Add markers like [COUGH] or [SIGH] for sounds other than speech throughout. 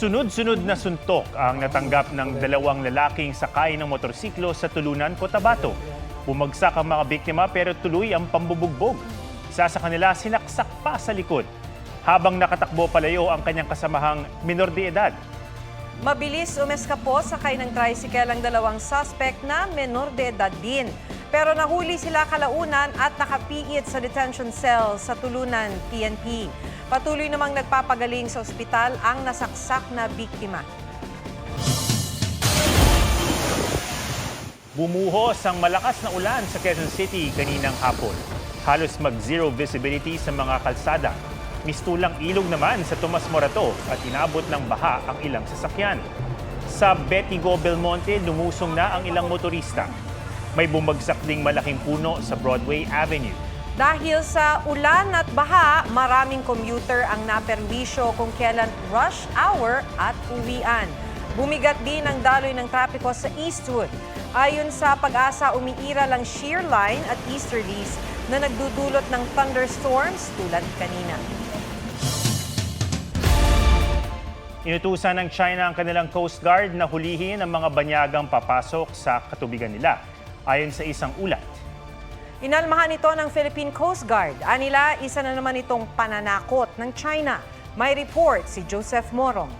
Sunod-sunod na suntok ang natanggap ng dalawang lalaking sakay ng motorsiklo sa Tulunan, Cotabato. Bumagsak ang mga biktima pero tuloy ang pambubugbog. Isa sa kanila sinaksak pa sa likod. Habang nakatakbo palayo ang kanyang kasamahang minor de edad. Mabilis umeskapo sakay ng tricycle ang dalawang suspect na menor de edad din. Pero nahuli sila kalaunan at nakapiit sa detention cell sa Tulunan, PNP. Patuloy namang nagpapagaling sa ospital ang nasaksak na biktima. Bumuhos ang malakas na ulan sa Quezon City kaninang hapon. Halos mag-zero visibility sa mga kalsada. Mistulang ilog naman sa Tomas Morato at inabot ng baha ang ilang sasakyan. Sa Betigo Belmonte, lumusong na ang ilang motorista. May bumagsak ding malaking puno sa Broadway Avenue. Dahil sa ulan at baha, maraming commuter ang naperwisyo kung kailan rush hour at uwian. Bumigat din ang daloy ng trapiko sa Eastwood. Ayon sa pag-asa, umiira lang shear line at easterlies na nagdudulot ng thunderstorms tulad kanina. Inutusan ng China ang kanilang Coast Guard na hulihin ang mga banyagang papasok sa katubigan nila. Ayon sa isang ulat, Inalmahan ito ng Philippine Coast Guard. Anila, isa na naman itong pananakot ng China. May report si Joseph Morong.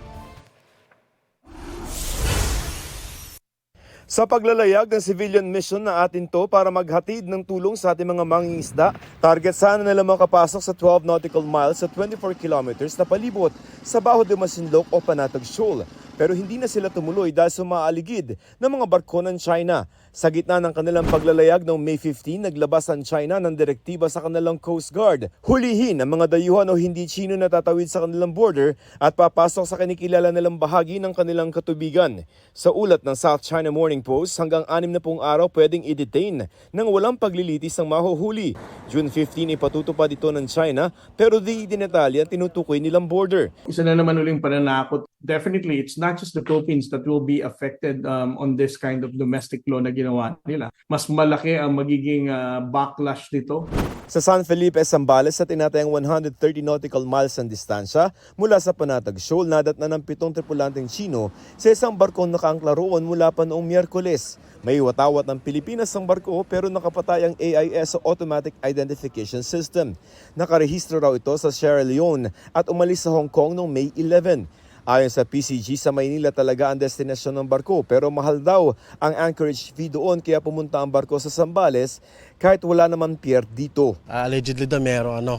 Sa paglalayag ng civilian mission na atin to para maghatid ng tulong sa ating mga mangingisda, target sana nila makapasok sa 12 nautical miles sa 24 kilometers na palibot sa Baho de Masinloc o Panatag Shoal. Pero hindi na sila tumuloy dahil sa maaligid ng mga barko ng China. Sa gitna ng kanilang paglalayag noong May 15, naglabas ang China ng direktiba sa kanilang Coast Guard. Hulihin ang mga dayuhan o hindi Chino na tatawid sa kanilang border at papasok sa kinikilala nilang bahagi ng kanilang katubigan. Sa ulat ng South China Morning Post, hanggang anim na pong araw pwedeng i-detain nang walang paglilitis ng mahuhuli. June 15 ipatutupad ito ng China pero di dinetalya tinutukoy nilang border. isa na naman uling pananakot. Definitely, it's not just the Philippines that will be affected um, on this kind of domestic law na ginawa nila. Mas malaki ang magiging uh, backlash nito. Sa San Felipe, Zambales sa tinatayang 130 nautical miles ang distansya mula sa Panatag Shoal, nadat na ng pitong tripulanteng Chino sa isang barkong nakaangkla roon mula pa noong Miyerkules. May watawat ng Pilipinas ang barko pero nakapatay ang AIS o Automatic Identification System. Nakarehistro raw ito sa Sierra Leone at umalis sa Hong Kong noong May 11. Ayon sa PCG, sa Maynila talaga ang destinasyon ng barko pero mahal daw ang anchorage fee doon kaya pumunta ang barko sa Zambales kahit wala naman pier dito. Ah, allegedly daw meron ano,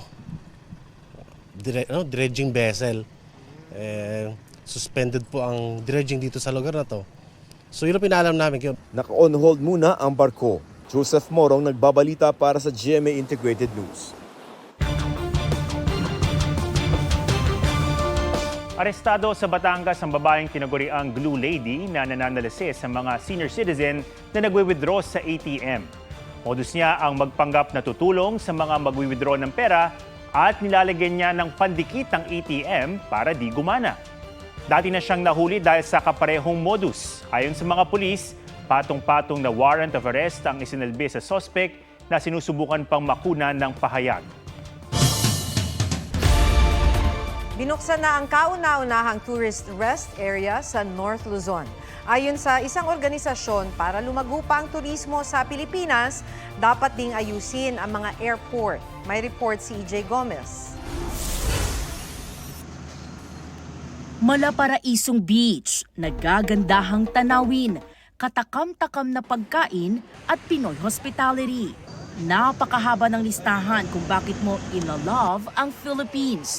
dire, ano, dredging vessel. Eh, suspended po ang dredging dito sa lugar na to. So yun ang pinalam namin. Naka-on hold muna ang barko. Joseph Morong nagbabalita para sa GMA Integrated News. Arestado sa Batangas ang babaeng tinaguriang Glue Lady na nananalisis sa mga senior citizen na nagwi-withdraw sa ATM. Modus niya ang magpanggap na tutulong sa mga magwi-withdraw ng pera at nilalagyan niya ng pandikit ang ATM para di gumana. Dati na siyang nahuli dahil sa kaparehong modus. Ayon sa mga pulis, patong-patong na warrant of arrest ang isinalbi sa suspect na sinusubukan pang makuna ng pahayag. Binuksan na ang kauna-unahang tourist rest area sa North Luzon. Ayon sa isang organisasyon, para lumago pa ang turismo sa Pilipinas, dapat ding ayusin ang mga airport. May report si EJ Gomez. Malaparaisong Beach, nagagandahang tanawin, katakam-takam na pagkain at Pinoy hospitality. Napakahaba ng listahan kung bakit mo in-love ang Philippines.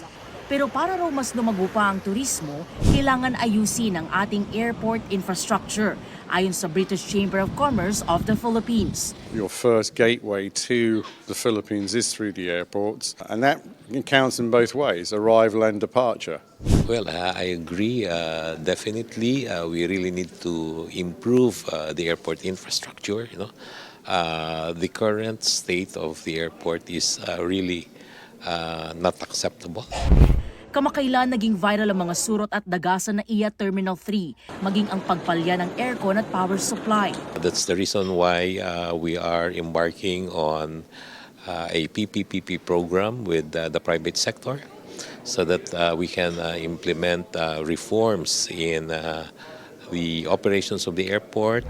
Pero para raw mas lumago pa ang turismo, kailangan ayusin ang ating airport infrastructure ayon sa British Chamber of Commerce of the Philippines. Your first gateway to the Philippines is through the airports, and that counts in both ways arrival and departure. Well, uh, I agree. Uh, definitely, uh, we really need to improve uh, the airport infrastructure. You know, uh, the current state of the airport is uh, really uh, not acceptable. Kamakailan naging viral ang mga surot at dagasan na iya Terminal 3, maging ang pagpalya ng aircon at power supply. That's the reason why uh, we are embarking on uh, a PPPP program with uh, the private sector. so that uh, we can uh, implement uh, reforms in uh, the operations of the airport.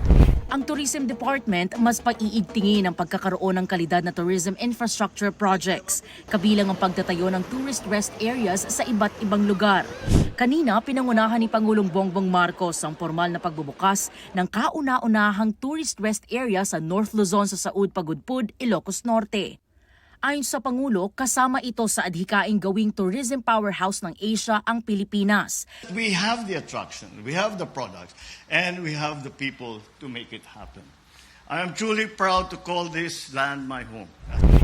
Ang Tourism Department mas paiigtingin ang pagkakaroon ng kalidad na tourism infrastructure projects, kabilang ang pagtatayo ng tourist rest areas sa iba't ibang lugar. Kanina, pinangunahan ni Pangulong Bongbong Marcos ang formal na pagbubukas ng kauna-unahang tourist rest area sa North Luzon sa Saud Pagudpud, Ilocos Norte. Ayon sa Pangulo, kasama ito sa adhikaing gawing tourism powerhouse ng Asia ang Pilipinas. We have the attraction, we have the products, and we have the people to make it happen. I am truly proud to call this land my home.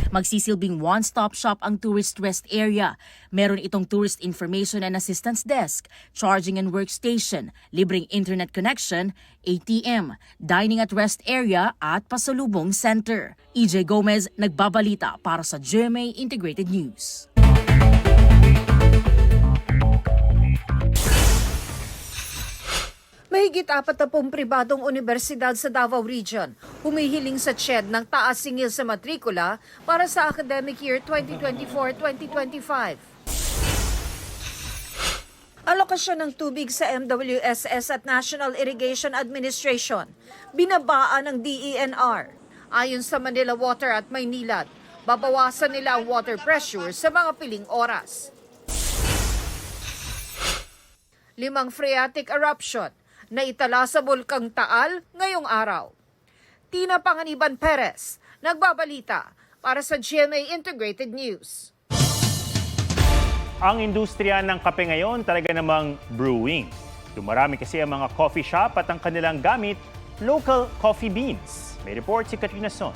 Magsisilbing one-stop shop ang tourist rest area. Meron itong tourist information and assistance desk, charging and workstation, libreng internet connection, ATM, dining at rest area at pasalubong center. EJ Gomez nagbabalita para sa GMA Integrated News. Mahigit apat na pribadong universidad sa Davao Region humihiling sa CHED ng taas singil sa matrikula para sa academic year 2024-2025. Alokasyon ng tubig sa MWSS at National Irrigation Administration, binabaan ng DENR. Ayon sa Manila Water at Maynilad, babawasan nila ang water pressure sa mga piling oras. Limang phreatic eruption na itala sa Bulkang Taal ngayong araw. Tina Panganiban Perez, nagbabalita para sa GMA Integrated News. Ang industriya ng kape ngayon talaga namang brewing. Dumarami kasi ang mga coffee shop at ang kanilang gamit, local coffee beans. May report si Katrina Son.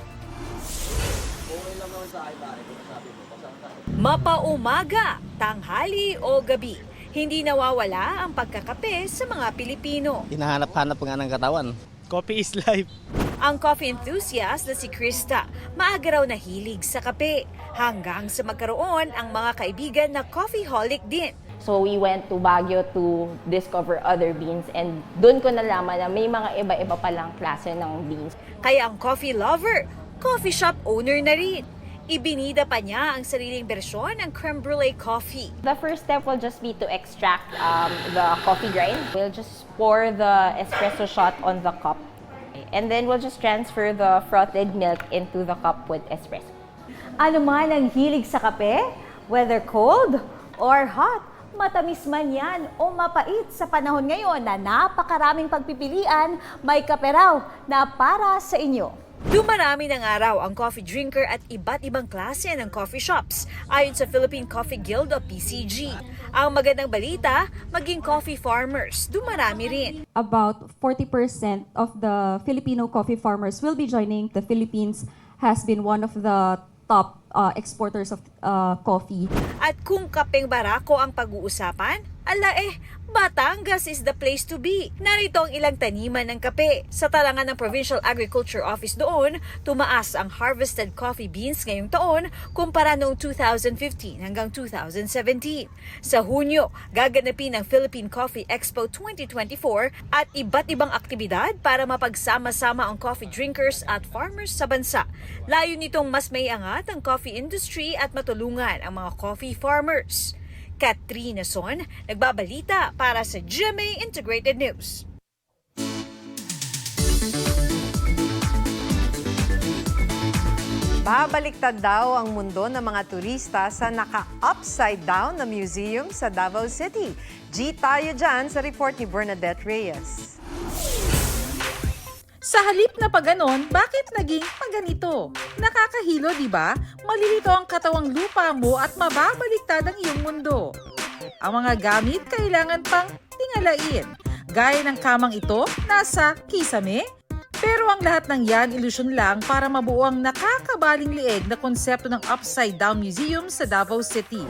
Mapaumaga, tanghali o gabi, hindi nawawala ang pagkakape sa mga Pilipino. hinahanap-hanap nga ng katawan. Coffee is life. Ang coffee enthusiast na si Krista, maaga raw nahilig sa kape hanggang sa magkaroon ang mga kaibigan na coffeeholic din. So we went to Baguio to discover other beans and doon ko nalaman na may mga iba-iba palang klase ng beans. Kaya ang coffee lover, coffee shop owner na rin. Ibinida pa niya ang sariling bersyon ng creme brulee coffee. The first step will just be to extract um, the coffee grind. We'll just pour the espresso shot on the cup and then we'll just transfer the frothed milk into the cup with espresso. Ano man ang hilig sa kape, whether cold or hot, matamis man yan o mapait sa panahon ngayon na napakaraming pagpipilian, may kape raw na para sa inyo. Dumarami ng araw ang coffee drinker at iba't ibang klase ng coffee shops ayon sa Philippine Coffee Guild o PCG. Ang magandang balita, maging coffee farmers, dumarami rin. about 40% of the Filipino coffee farmers will be joining. The Philippines has been one of the top uh, exporters of uh, coffee. At kung kapeng barako ang pag-uusapan, ala eh, Batangas is the place to be. Narito ang ilang taniman ng kape. Sa talangan ng Provincial Agriculture Office doon, tumaas ang harvested coffee beans ngayong taon kumpara noong 2015 hanggang 2017. Sa Hunyo, gaganapin ang Philippine Coffee Expo 2024 at iba't ibang aktibidad para mapagsama-sama ang coffee drinkers at farmers sa bansa. Layo nitong mas may angat ang coffee industry at matulungan ang mga coffee farmers. Katrina Son, nagbabalita para sa GMA Integrated News. Babaliktad daw ang mundo ng mga turista sa naka-upside down na museum sa Davao City. G tayo dyan sa report ni Bernadette Reyes. Sa halip na paganon, bakit naging paganito? Nakakahilo, di ba? Malilito ang katawang lupa mo at mababaliktad ang iyong mundo. Ang mga gamit kailangan pang tingalain. Gaya ng kamang ito, nasa kisame. Pero ang lahat ng yan, ilusyon lang para mabuo ang nakakabaling lieg na konsepto ng Upside Down Museum sa Davao City.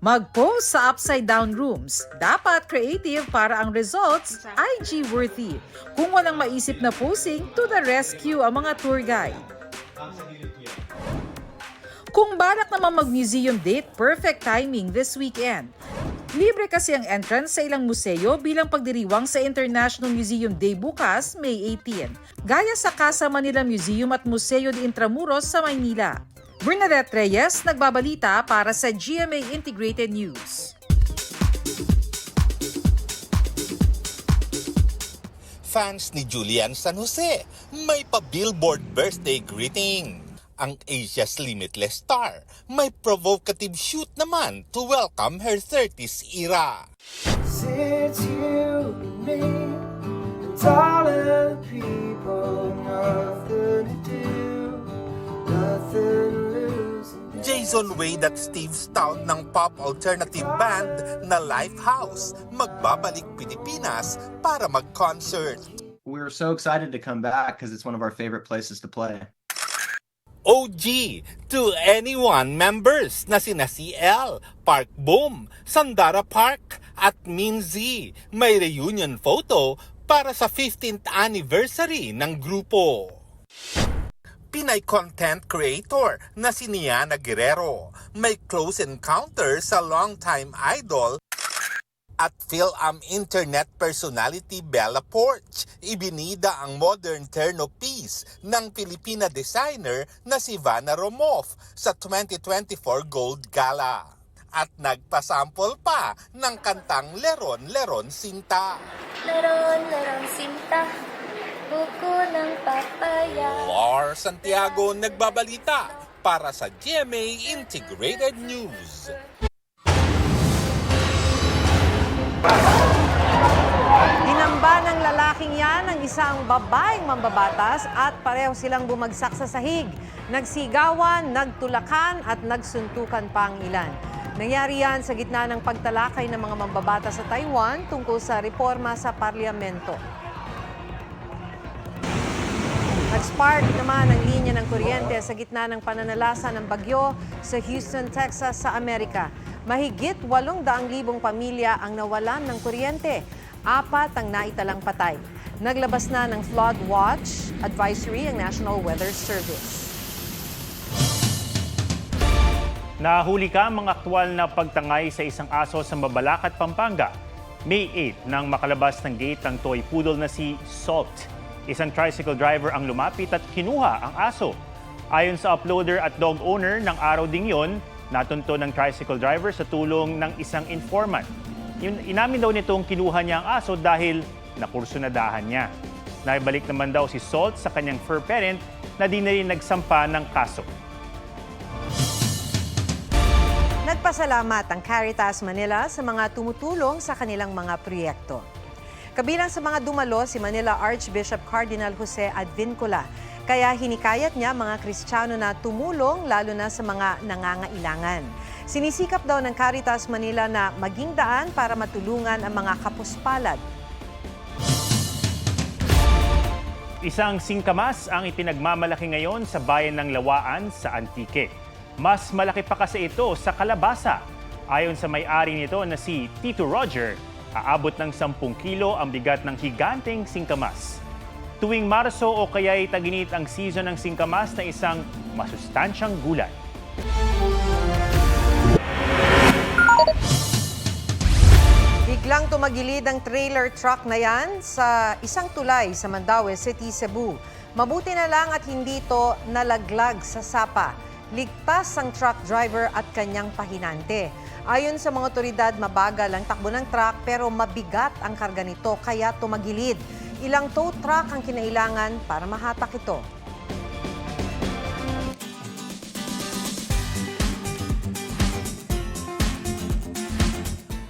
Mag-post sa upside down rooms. Dapat creative para ang results IG-worthy. Kung walang maisip na posing, to the rescue ang mga tour guide. Kung balak naman mag-museum date, perfect timing this weekend. Libre kasi ang entrance sa ilang museo bilang pagdiriwang sa International Museum Day bukas, May 18. Gaya sa Casa Manila Museum at Museo de Intramuros sa Maynila. Bernadette Reyes, nagbabalita para sa GMA Integrated News. fans ni Julian San Jose may pa-billboard birthday greeting. Ang Asia's Limitless star may provocative shoot naman to welcome her 30s era. Since you and me, and all of the people, nothing to do, nothing. Jason Wade at Steve Stout ng pop alternative band na Lifehouse magbabalik Pilipinas para mag-concert. We're so excited to come back because it's one of our favorite places to play. OG to anyone members na sina CL, Park Boom, Sandara Park at Minzy. May reunion photo para sa 15th anniversary ng grupo. Pinay content creator na si Niana Guerrero. May close encounter sa longtime idol at Phil-Am internet personality Bella Porch. Ibinida ang modern terno piece ng Filipina designer na si Vanna Romoff sa 2024 Gold Gala. At nagpasample pa ng kantang Leron Leron Sinta. Laron, laron, sinta, buko ng papaya. Lar Santiago nagbabalita para sa GMA Integrated News. Dinamba ng lalaking yan ang isang babaeng mambabatas at pareho silang bumagsak sa sahig. Nagsigawan, nagtulakan at nagsuntukan pa ang ilan. Nangyari yan sa gitna ng pagtalakay ng mga mambabatas sa Taiwan tungkol sa reforma sa parlamento. Nag-spark naman ang linya ng kuryente sa gitna ng pananalasa ng bagyo sa Houston, Texas sa Amerika. Mahigit 800,000 pamilya ang nawalan ng kuryente. Apat ang naitalang patay. Naglabas na ng flood watch advisory ang National Weather Service. Nahuli ka mga aktwal na pagtangay sa isang aso sa Mabalacat, Pampanga. May 8 nang makalabas ng gate ang toy poodle na si Salt. Isang tricycle driver ang lumapit at kinuha ang aso. Ayon sa uploader at dog owner ng araw ding yon, natunto ng tricycle driver sa tulong ng isang informant. Inamin daw nitong kinuha niya ang aso dahil nakursunadahan niya. Naibalik naman daw si Salt sa kanyang fur parent na di na rin nagsampa ng kaso. Nagpasalamat ang Caritas Manila sa mga tumutulong sa kanilang mga proyekto. Kabilang sa mga dumalo si Manila Archbishop Cardinal Jose Advincula. Kaya hinikayat niya mga Kristiyano na tumulong lalo na sa mga nangangailangan. Sinisikap daw ng Caritas Manila na maging daan para matulungan ang mga kapuspalad. Isang singkamas ang ipinagmamalaki ngayon sa bayan ng Lawaan sa Antique. Mas malaki pa kasi ito sa kalabasa. Ayon sa may-ari nito na si Tito Roger, aabot ng 10 kilo ang bigat ng higanteng singkamas. Tuwing Marso o kaya'y taginit ang season ng singkamas na isang masustansyang gulay. Biglang tumagilid ang trailer truck na yan sa isang tulay sa Mandaue City, Cebu. Mabuti na lang at hindi ito nalaglag sa sapa. Ligtas ang truck driver at kanyang pahinante. Ayon sa mga otoridad, mabagal ang takbo ng truck pero mabigat ang karga nito kaya tumagilid. Ilang tow truck ang kinailangan para mahatak ito.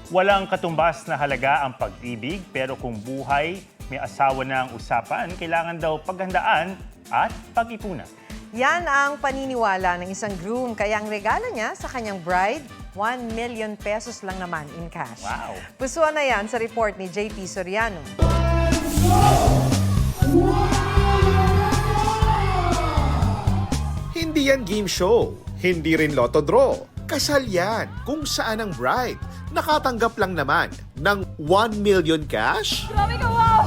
Walang katumbas na halaga ang pag-ibig pero kung buhay, may asawa na ang usapan, kailangan daw paghandaan at pag-ipunan. Yan ang paniniwala ng isang groom kaya ang regalo niya sa kanyang bride, 1 million pesos lang naman in cash. Wow! Pusuan na yan sa report ni JP Soriano. Hindi yan game show, hindi rin lotto draw. Kasal yan kung saan ang bride nakatanggap lang naman ng 1 million cash. Grabe ka, wow!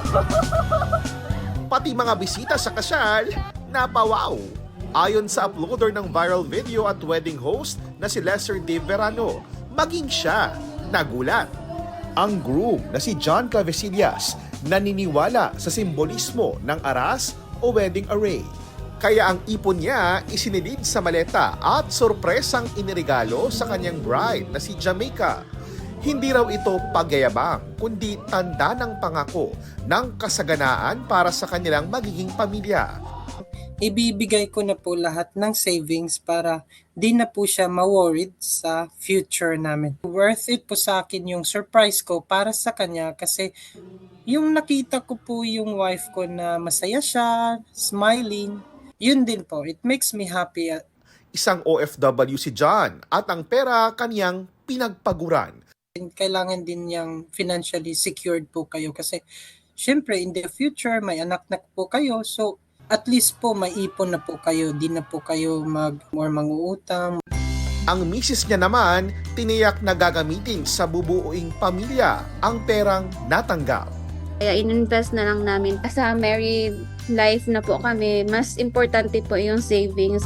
[LAUGHS] Pati mga bisita sa kasal, napawaw. Ayon sa uploader ng viral video at wedding host na si Lester Dave Verano, maging siya nagulat. Ang groom na si John Clavesillas naniniwala sa simbolismo ng aras o wedding array. Kaya ang ipon niya isinilid sa maleta at sorpresang inirigalo sa kanyang bride na si Jamaica. Hindi raw ito pagyayabang, kundi tanda ng pangako ng kasaganaan para sa kanilang magiging pamilya. Ibibigay ko na po lahat ng savings para di na po siya ma-worried sa future namin. Worth it po sa akin yung surprise ko para sa kanya kasi yung nakita ko po yung wife ko na masaya siya, smiling, yun din po. It makes me happy. Isang OFW si John at ang pera kaniyang pinagpaguran. Kailangan din niyang financially secured po kayo kasi syempre in the future may anak na po kayo so at least po maipon na po kayo, di na po kayo mag or manguutang. Ang misis niya naman, tiniyak na gagamitin sa bubuuing pamilya ang perang natanggap. Kaya in-invest na lang namin. Sa married life na po kami, mas importante po yung savings.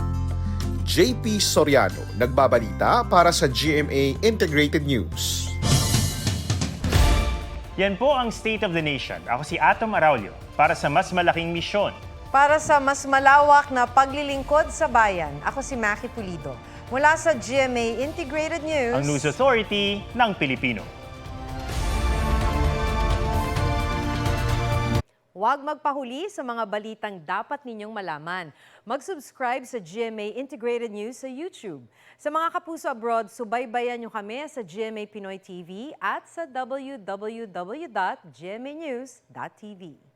JP Soriano, nagbabalita para sa GMA Integrated News. Yan po ang State of the Nation. Ako si Atom Araulio para sa mas malaking misyon. Para sa mas malawak na paglilingkod sa bayan, ako si Maki Pulido. Mula sa GMA Integrated News. Ang News Authority ng Pilipino. Huwag magpahuli sa mga balitang dapat ninyong malaman. Mag-subscribe sa GMA Integrated News sa YouTube. Sa mga kapuso abroad, subaybayan nyo kami sa GMA Pinoy TV at sa www.gmanews.tv.